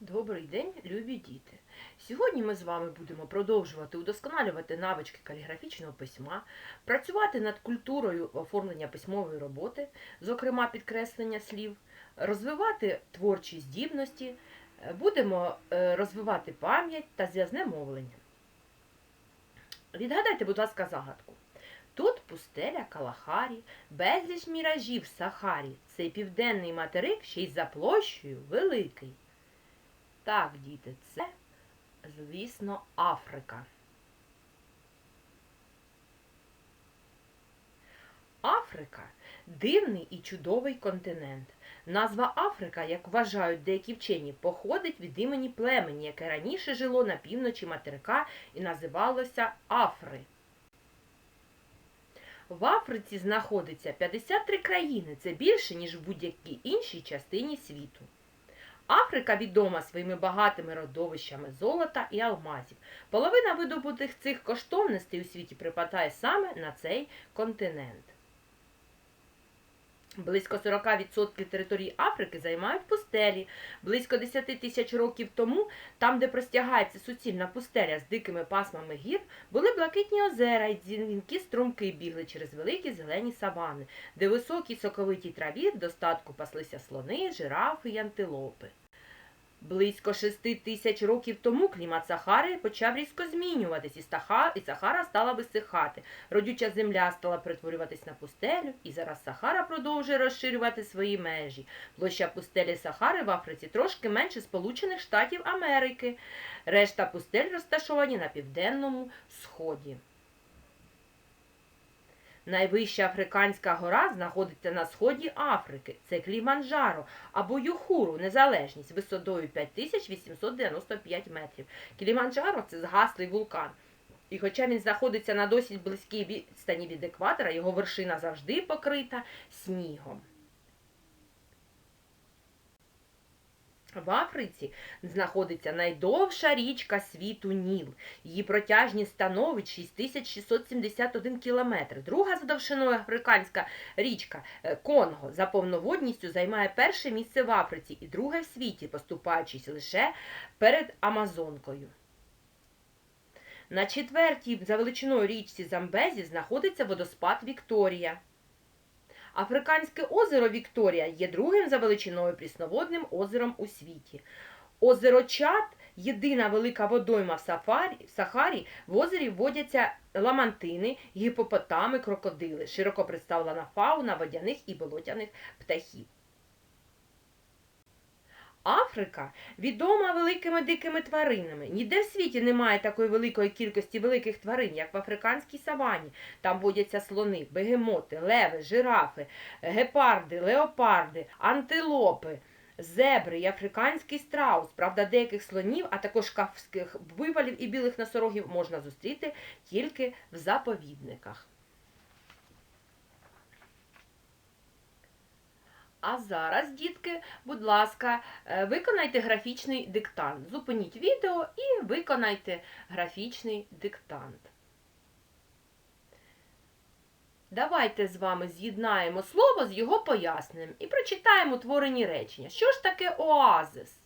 Добрий день, любі діти! Сьогодні ми з вами будемо продовжувати удосконалювати навички каліграфічного письма, працювати над культурою оформлення письмової роботи, зокрема підкреслення слів, розвивати творчі здібності, е, будемо е, розвивати пам'ять та зв'язне мовлення. Відгадайте, будь ласка, загадку. Тут пустеля Калахарі, безліч міражів Сахарі. Цей південний материк ще й за площею великий. Так, діти, це, звісно, Африка. Африка дивний і чудовий континент. Назва Африка, як вважають деякі вчені, походить від імені племені, яке раніше жило на півночі материка і називалося Афри. В Африці знаходиться 53 країни. Це більше, ніж в будь-якій іншій частині світу. Африка відома своїми багатими родовищами золота і алмазів. Половина видобутих цих коштовностей у світі припадає саме на цей континент. Близько 40% території Африки займають пустелі. Близько 10 тисяч років тому, там, де простягається суцільна пустеля з дикими пасмами гір, були блакитні озера і дзвінки струмки бігли через великі зелені савани, де високій соковитій траві в достатку паслися слони, жирафи й антилопи. Близько шести тисяч років тому клімат Сахари почав різко змінюватись, і, Сахара стала висихати. Родюча земля стала перетворюватись на пустелю, і зараз Сахара продовжує розширювати свої межі. Площа пустелі Сахари в Африці трошки менше Сполучених Штатів Америки. Решта пустель розташовані на південному сході. Найвища африканська гора знаходиться на сході Африки. Це Кліманджаро або Юхуру, незалежність висотою 5895 метрів. Кліманджаро це згаслий вулкан. І хоча він знаходиться на досить близькій відстані від екватора, його вершина завжди покрита снігом. В Африці знаходиться найдовша річка світу Ніл. Її протяжність становить 6671 кілометр. Друга за довжиною африканська річка е, Конго за повноводністю займає перше місце в Африці і друге в світі, поступаючись лише перед Амазонкою. На четвертій за величиною річці Замбезі знаходиться водоспад Вікторія. Африканське озеро Вікторія є другим за величиною прісноводним озером у світі. Озеро Чад єдина велика водойма в Сахарі. В озері водяться ламантини, гіпопотами, крокодили, широко представлена фауна водяних і болотяних птахів. Африка відома великими дикими тваринами. Ніде в світі немає такої великої кількості великих тварин, як в африканській савані. Там водяться слони, бегемоти, леви, жирафи, гепарди, леопарди, антилопи, зебри і африканський страус. Правда, деяких слонів, а також кавських вивалів і білих носорогів можна зустріти тільки в заповідниках. А зараз, дітки, будь ласка, е, виконайте графічний диктант. Зупиніть відео і виконайте графічний диктант. Давайте з вами з'єднаємо слово з його поясненням і прочитаємо творені речення. Що ж таке оазис?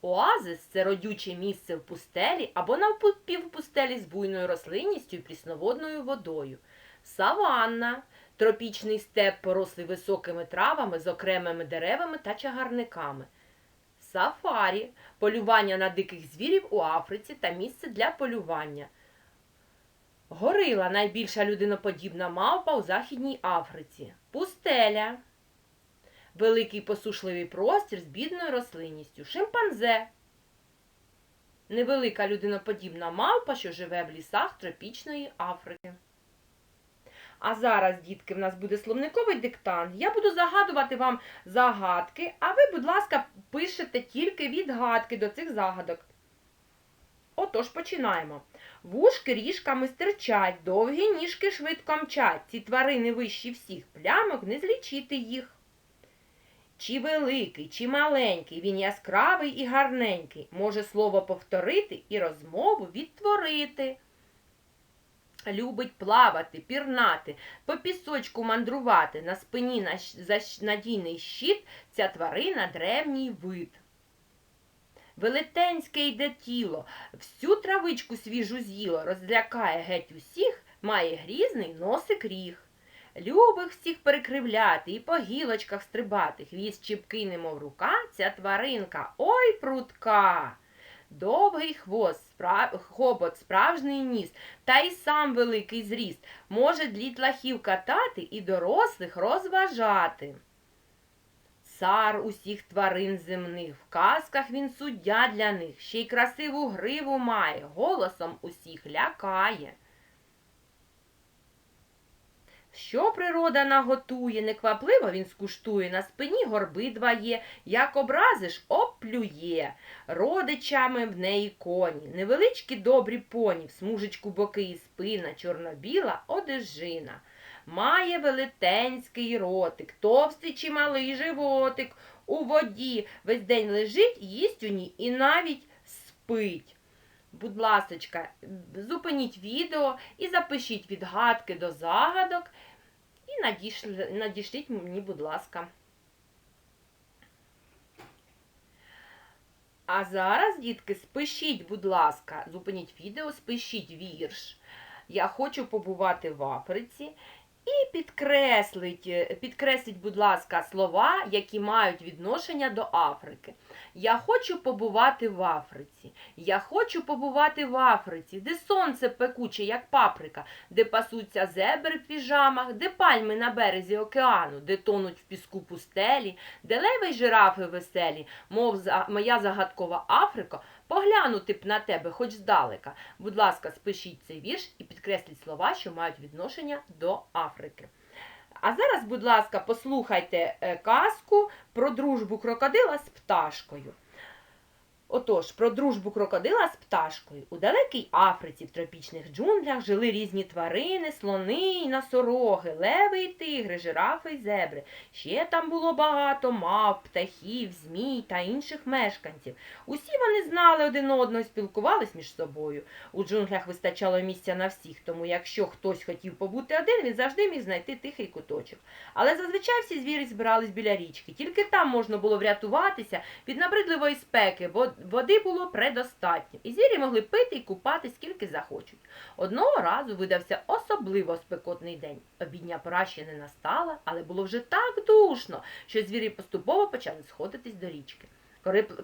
Оазис це родюче місце в пустелі або навпівпустелі з буйною рослинністю і прісноводною водою. Саванна тропічний степ порослий високими травами з окремими деревами та чагарниками. Сафарі полювання на диких звірів у Африці та місце для полювання. Горила найбільша людиноподібна мавпа у Західній Африці. Пустеля. Великий посушливий простір з бідною рослинністю. Шимпанзе. Невелика людиноподібна мавпа, що живе в лісах тропічної Африки. А зараз, дітки, в нас буде словниковий диктант. Я буду загадувати вам загадки, а ви, будь ласка, пишете тільки відгадки до цих загадок. Отож, починаємо. Вушки ріжками стирчать, довгі ніжки швидко мчать. Ці тварини вищі всіх плямок, не злічити їх. Чи великий, чи маленький, він яскравий і гарненький, може слово повторити і розмову відтворити. Любить плавати, пірнати, по пісочку мандрувати, на спині за надійний щит, ця тварина древній вид. велетенське йде тіло, всю травичку свіжу з'їло, розлякає геть усіх, має грізний носик ріг. Любих всіх перекривляти і по гілочках стрибати, хвіст чіпкий, немов рука, ця тваринка, ой прутка. Довгий хвост, справ... хобот, справжній ніс, та й сам великий зріст, може длітлахів катати і дорослих розважати. Цар усіх тварин земних, в казках він суддя для них, ще й красиву гриву має, голосом усіх лякає. Що природа наготує, неквапливо він скуштує, на спині горби два є, як образиш, оплює. Родичами в неї коні, невеличкі добрі поні, в смужечку боки і спина, чорно-біла одежина. Має велетенський ротик, товстий чи малий животик, у воді весь день лежить, їсть у ній і навіть спить. Будь ласочка, зупиніть відео і запишіть відгадки до загадок і надішлі, надішліть мені, будь ласка. А зараз, дітки, спишіть, будь ласка, зупиніть відео, спишіть вірш. Я хочу побувати в Африці. І підкресліть, е, підкресліть, будь ласка, слова, які мають відношення до Африки. Я хочу побувати в Африці. Я хочу побувати в Африці, де сонце пекуче, як паприка, де пасуться зебри в піжамах, де пальми на березі океану, де тонуть в піску пустелі, де леви й жирафи веселі, мов моя загадкова Африка, поглянути б на тебе хоч здалека. Будь ласка, спишіть цей вірш і підкресліть слова, що мають відношення до Африки. А зараз, будь ласка, послухайте е, казку про дружбу крокодила з пташкою. Отож, про дружбу крокодила з пташкою. У далекій Африці в тропічних джунглях жили різні тварини, слони й носороги, леви й тигри, жирафи й зебри. Ще там було багато мав, птахів, змій та інших мешканців. Усі вони знали один одного і спілкувались між собою. У джунглях вистачало місця на всіх, тому якщо хтось хотів побути один, він завжди міг знайти тихий куточок. Але зазвичай всі звірі збирались біля річки. Тільки там можна було врятуватися від набридливої спеки, бо води було предостатньо, і звірі могли пити і купати скільки захочуть. Одного разу видався особливо спекотний день. Обідня пора ще не настала, але було вже так душно, що звірі поступово почали сходитись до річки.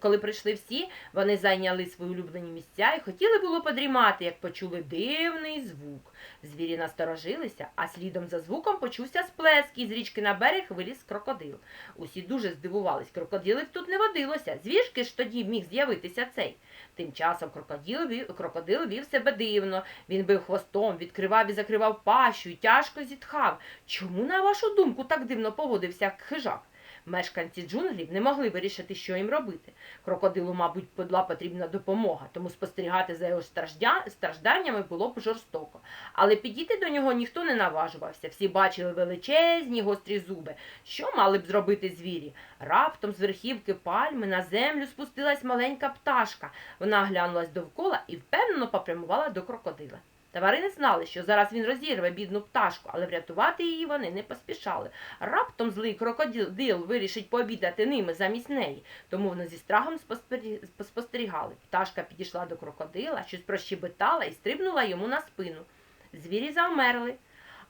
Коли, прийшли всі, вони зайняли свої улюблені місця і хотіли було подрімати, як почули дивний звук. Звірі насторожилися, а слідом за звуком почувся сплеск, і з річки на берег виліз крокодил. Усі дуже здивувались, крокодилів тут не водилося. Звіжки ж тоді міг з'явитися цей. Тим часом крокодил вів, крокодил вів себе дивно. Він бив хвостом, відкривав і закривав пащу і тяжко зітхав. Чому, на вашу думку, так дивно поводився хижак? Мешканці джунглів не могли вирішити, що їм робити. Крокодилу, мабуть, була потрібна допомога, тому спостерігати за його стражданнями було б жорстоко. Але підійти до нього ніхто не наважувався. Всі бачили величезні гострі зуби. Що мали б зробити звірі? Раптом з верхівки пальми на землю спустилась маленька пташка. Вона глянулась довкола і впевнено попрямувала до крокодила. Тварини знали, що зараз він розірве бідну пташку, але врятувати її вони не поспішали. Раптом злий крокодил вирішить пообідати ними замість неї, тому вони зі страхом спостерігали. Пташка підійшла до крокодила, щось прощебетала і стрибнула йому на спину. Звірі завмерли.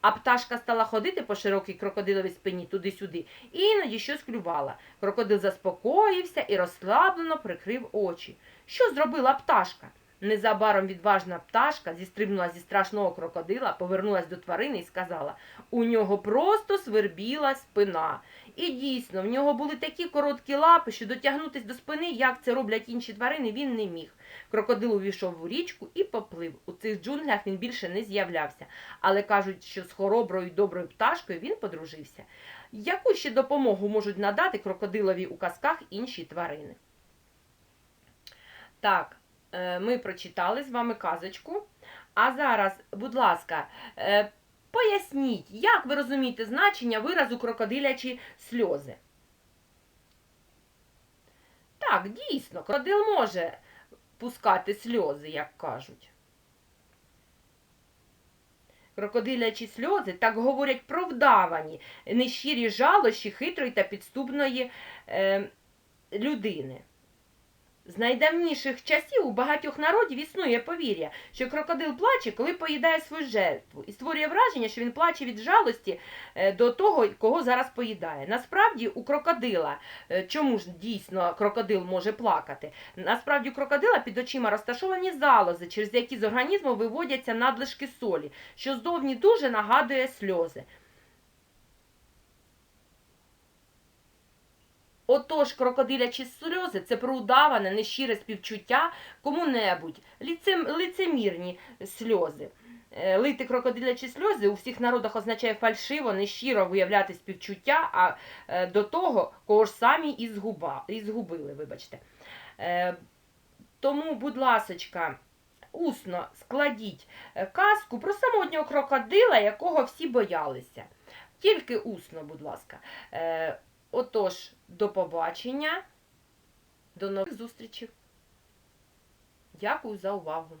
А пташка стала ходити по широкій крокодиловій спині туди-сюди і іноді щось клювала. Крокодил заспокоївся і розслаблено прикрив очі. Що зробила пташка? Незабаром відважна пташка зістрибнула зі страшного крокодила, повернулась до тварини і сказала: у нього просто свербіла спина. І дійсно, в нього були такі короткі лапи, що дотягнутись до спини, як це роблять інші тварини, він не міг. Крокодил увійшов у річку і поплив. У цих джунглях він більше не з'являвся, але кажуть, що з хороброю й доброю пташкою він подружився. Яку ще допомогу можуть надати крокодилові у казках інші тварини? Так, ми прочитали з вами казочку. А зараз, будь ласка, е, поясніть, як ви розумієте значення виразу крокодилячі сльози? Так, дійсно, крокодил може пускати сльози, як кажуть. Крокодилячі сльози так говорять про вдавані, нещирі жалощі хитрої та підступної е, людини. З найдавніших часів у багатьох народів існує повір'я, що крокодил плаче, коли поїдає свою жертву, і створює враження, що він плаче від жалості е, до того, кого зараз поїдає. Насправді у крокодила, е, чому ж дійсно крокодил може плакати? Насправді у крокодила під очима розташовані залози, через які з організму виводяться надлишки солі, що здовні дуже нагадує сльози. Отож, крокодилячі сльози це проудаване, нещире співчуття кому-небудь, ліцем, лицемірні сльози. Е, Лити крокодилячі сльози у всіх народах означає фальшиво, нещиро виявляти співчуття а е, до того, кого ж самі і, згуба, і згубили. Вибачте. Е, Тому, будь ласочка, усно складіть казку про самотнього крокодила, якого всі боялися. Тільки усно, будь ласка. Отож, до побачення, до нових зустрічей. Дякую за увагу.